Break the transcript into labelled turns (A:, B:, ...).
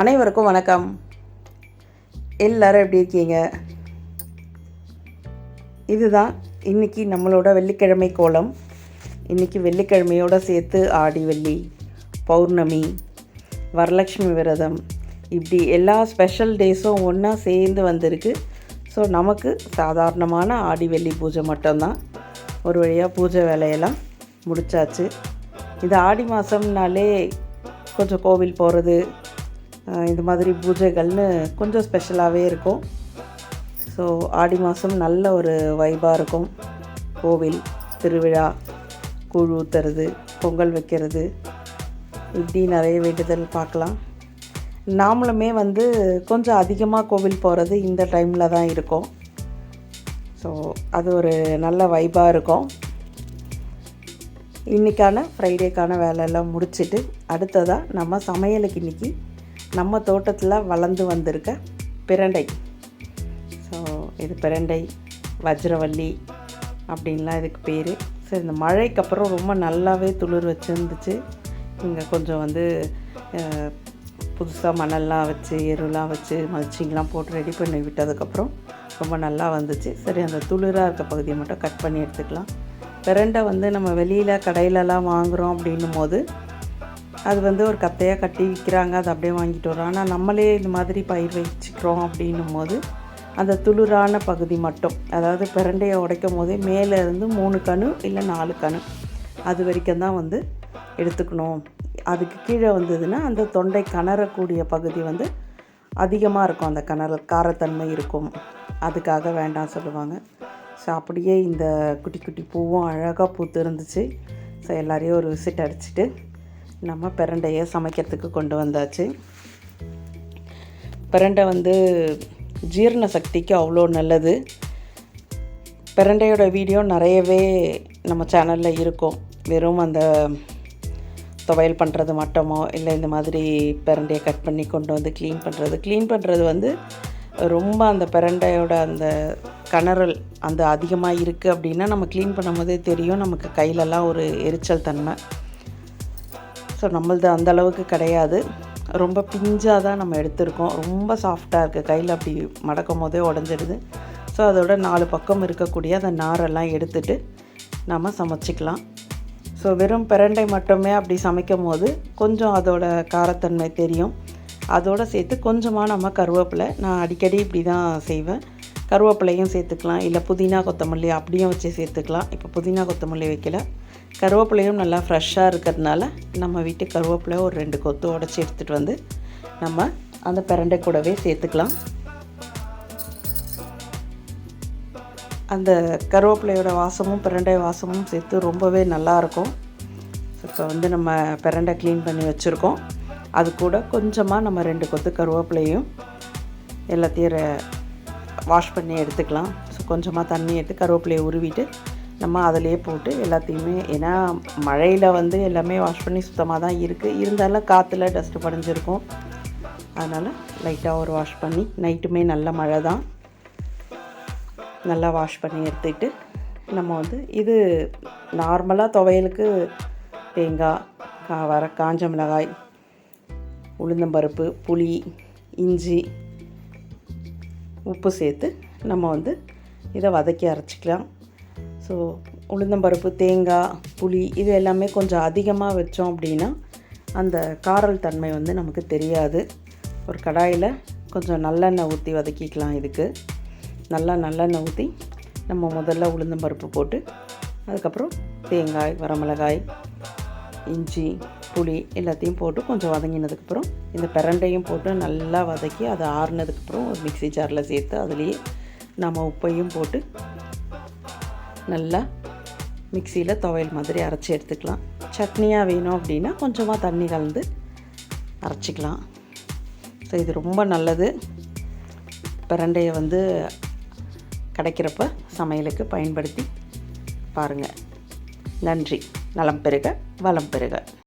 A: அனைவருக்கும் வணக்கம். எல்லோரும் எப்படி இருக்கீங்க? இதுதான் இன்றைக்கி நம்மளோட வெள்ளிக்கிழமை கோலம். இன்னைக்கு வெள்ளிக்கிழமையோடு சேர்த்து ஆடி வெள்ளி பௌர்ணமி வரலட்சுமி விரதம். இப்படி எல்லா ஸ்பெஷல் டேஸும் ஒன்றா சேர்ந்து வந்திருக்கு. ஸோ நமக்கு சாதாரணமான ஆடி வெள்ளி பூஜை மட்டும்தான். ஒரு வழியாக பூஜை வேலையெல்லாம் முடிச்சாச்சு. இது ஆடி மாதம்னாலே கொஞ்சம் கோவில் போகிறது இந்த மாதிரி பூஜைகள்னு கொஞ்சம் ஸ்பெஷலாகவே இருக்கும். ஸோ ஆடி மாதம் நல்ல ஒரு வைபாக இருக்கும். கோவில் திருவிழா கூழ் ஊற்றுறது பொங்கல் வைக்கிறது இப்படி நிறைய வேண்டுதல் பார்க்கலாம். நாமளுமே வந்து கொஞ்சம் அதிகமாக கோவில் போகிறது இந்த டைமில் தான் இருக்கும். ஸோ அது ஒரு நல்ல வைபாக இருக்கும். இன்றைக்கான ஃப்ரைடேக்கான வேலையெல்லாம் முடிச்சுட்டு அடுத்ததாக நம்ம சமையலுக்கு இன்றைக்கி நம்ம தோட்டத்தில் வளர்ந்து வந்திருக்க பிரண்டை. ஸோ இது பிரண்டை வஜ்ரவல்லி அப்படின்லாம் இதுக்கு பேர். ஸோ இந்த மழைக்கு அப்புறம் ரொம்ப நல்லாவே துளிர் வச்சுருந்துச்சு. இங்கே கொஞ்சம் வந்து புதுசாக மணல்லாம் வச்சு எருலாம் வச்சு மல்ச்சிங்லாம் போட்டு ரெடி பண்ணி விட்டதுக்கப்புறம் ரொம்ப நல்லா வந்துச்சு. சரி அந்த துளிராக இருக்க பகுதியை மட்டும் கட் பண்ணி எடுத்துக்கலாம். பிரண்டை வந்து நம்ம வெளியில் கடையிலலாம் வாங்குகிறோம் அப்படின்னும் போது அது வந்து ஒரு கத்தையாக கட்டி விற்கிறாங்க அதை அப்படியே வாங்கிட்டு வரோம் ஆனால் நம்மளே இந்த மாதிரி பயிர் வச்சுக்கிறோம் அப்படின்னும் போது அந்த துளிரான பகுதி மட்டும் அதாவது பிரண்டையை உடைக்கும் போதே மேலே இருந்து மூணு கணு இல்லை நாலு கணு அது வரைக்கும் தான் வந்து எடுத்துக்கணும். அதுக்கு கீழே வந்ததுன்னா அந்த தொண்டை கணரக்கூடிய பகுதி வந்து அதிகமாக இருக்கும். அந்த கணறல் காரத்தன்மை இருக்கும். அதுக்காக வேண்டாம் சொல்லுவாங்க. ஸோ அப்படியே இந்த குட்டி குட்டி பூவும் அழகாக பூத்து இருந்துச்சு ஸோ எல்லாரையும் ஒரு விசிட் அடிச்சுட்டு நம்ம பிரண்டையை சமைக்கிறதுக்கு கொண்டு வந்தாச்சு. பிரண்டை வந்து ஜீரண சக்திக்கு அவ்வளோ நல்லது. பிரண்டையோட வீடியோ நிறையவே நம்ம சேனலில் இருக்கும். வெறும் அந்த துவையல் பண்ணுறது மட்டுமோ இல்லை இந்த மாதிரி பிரண்டையை கட் பண்ணி கொண்டு வந்து க்ளீன் பண்ணுறது க்ளீன் பண்ணுறது வந்து ரொம்ப அந்த பிரண்டையோட அந்த கணறல் அந்த அதிகமாக இருக்குது அப்படின்னா நம்ம க்ளீன் பண்ணும்போதே தெரியும். நமக்கு கையிலலாம் ஒரு எரிச்சல் தன்மை. ஸோ நம்மளது அந்த அளவுக்கு கிடையாது. ரொம்ப பிஞ்சாக தான் நம்ம எடுத்திருக்கோம். ரொம்ப சாஃப்டாக இருக்குது கையில் அப்படி மடக்கும் போதே உடஞ்சிடுது. ஸோ அதோட நாலு பக்கம் இருக்கக்கூடிய அந்த நாரெல்லாம் எடுத்துட்டு நம்ம சமைச்சிக்கலாம். ஸோ வெறும் பிரண்டை மட்டுமே அப்படி சமைக்கும் போது கொஞ்சம் அதோட காரத்தன்மை தெரியும். அதோடு சேர்த்து கொஞ்சமாக நம்ம கருவேப்பிலை நான் அடிக்கடி இப்படி தான் செய்வேன். கருவேப்பிலையும் சேர்த்துக்கலாம். இல்லை புதினா கொத்தமல்லி அப்படியும் வச்சு சேர்த்துக்கலாம். இப்போ புதினா கொத்தமல்லி வைக்கல. கருவேப்பிலையும் நல்லா ஃப்ரெஷ்ஷாக இருக்கிறதுனால நம்ம வீட்டு கருவேப்பிலை ஒரு ரெண்டு கொத்து உடச்சி எடுத்துகிட்டு வந்து நம்ம அந்த பிரண்டை கூடவே சேர்த்துக்கலாம். அந்த கருவேப்பிலையோட வாசமும் பிரண்டை வாசமும் சேர்த்து ரொம்பவே நல்லாயிருக்கும் இப்போ வந்து நம்ம பிரண்டை க்ளீன் பண்ணி வச்சுருக்கோம். அது கூட கொஞ்சமாக நம்ம ரெண்டு கொத்து கருவேப்பிலையும் எல்லாத்தையும் வாஷ் பண்ணி எடுத்துக்கலாம். ஸோ கொஞ்சமாக தண்ணி எடுத்து கருவேப்பிலையை உருவிட்டு நம்ம அதிலே போட்டு எல்லாத்தையுமே ஏன்னா மழையில் வந்து எல்லாமே வாஷ் பண்ணி சுத்தமாக தான் இருக்குது இருந்தாலும் காற்றுல டஸ்ட்டு படிஞ்சிருக்கும். அதனால் லைட்டாக ஒரு வாஷ் பண்ணி நைட்டுமே நல்ல மழை தான். நல்லா வாஷ் பண்ணி எடுத்துக்கிட்டு நம்ம வந்து இது நார்மலாக துவையலுக்கு தேங்காய் கா வர காஞ்ச மிளகாய் உளுந்தம்பருப்பு புளி இஞ்சி உப்பு சேர்த்து நம்ம வந்து இதை வதக்கி அரைச்சிக்கலாம். ஸோ உளுந்தம்பருப்பு தேங்காய் புளி இது எல்லாமே கொஞ்சம் அதிகமாக வச்சோம் அப்படின்னா அந்த காரல் தன்மை வந்து நமக்கு தெரியாது. ஒரு கடாயில் கொஞ்சம் நல்லெண்ணெய் ஊற்றி வதக்கிக்கலாம் இதுக்கு. நல்லா நல்லெண்ணெய் ஊற்றி நம்ம முதல்ல உளுந்தம்பருப்பு போட்டு அதுக்கப்புறம் தேங்காய் வரமிளகாய் இஞ்சி புளி எல்லாத்தையும் போட்டு கொஞ்சம் வதங்கினதுக்கப்புறம் இந்த பிரண்டையும் போட்டு நல்லா வதக்கி அதை ஆறுனதுக்கப்புறம் ஒரு மிக்சி ஜாரில் சேர்த்து அதுலேயே நம்ம உப்பையும் போட்டு நல்லா மிக்சியில் துவையல் மாதிரி அரைச்சி எடுத்துக்கலாம். சட்னியாக வேணும் அப்படின்னா கொஞ்சமாக தண்ணி கலந்து அரைச்சிக்கலாம். ஸோ இது ரொம்ப நல்லது. பிரண்டையை வந்து கிடைக்கிறப்ப சமையலுக்கு பயன்படுத்தி பாருங்கள் நன்றி. நலம் பெருக வளம் பெருக